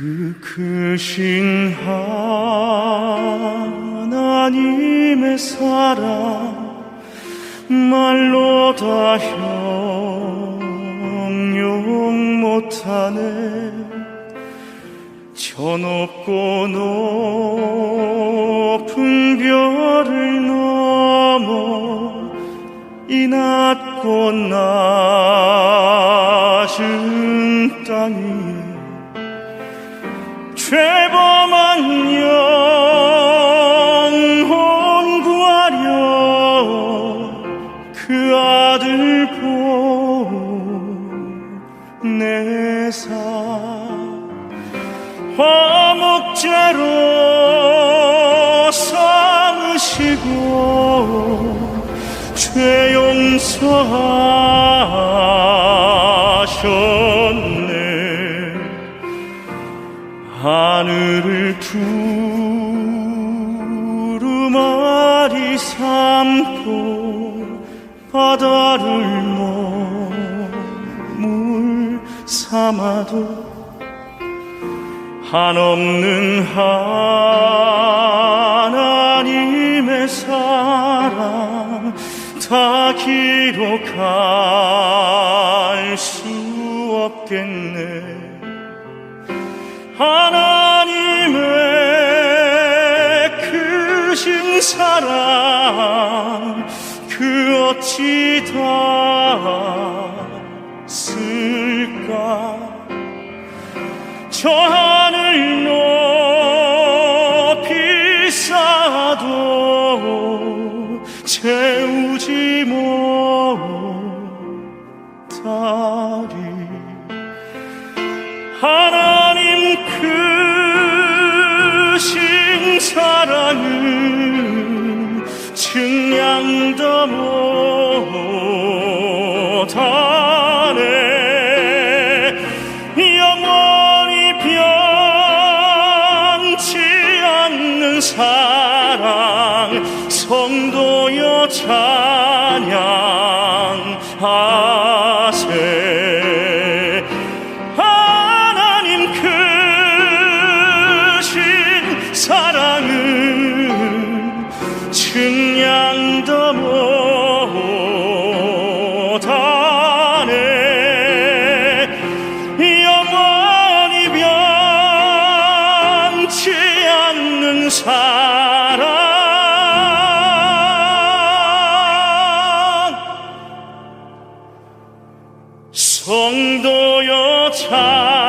그 크신 하나님의 사랑 말로 다 형용 못하네. 저 높고 높은 별을 넘어 이 낮고 낮은 땅 위에 죄범한 영혼 구하려 그 아들 보내사 화목제로 삼으시고 죄 용서하 하늘을 두루마리 삼고 바다를 몸을 삼아도 한없는 하나님의 사랑 다 기록할 수 없겠네 어찌 닿았을까? 저 하늘 높이 쌓아도 채우지 못하리. 하나님 크신 사 못하네 영원히 변치 않는 사랑 성도여 찬양하세. 하나님 크신 사랑은 증량도 못 사랑. 성도여 참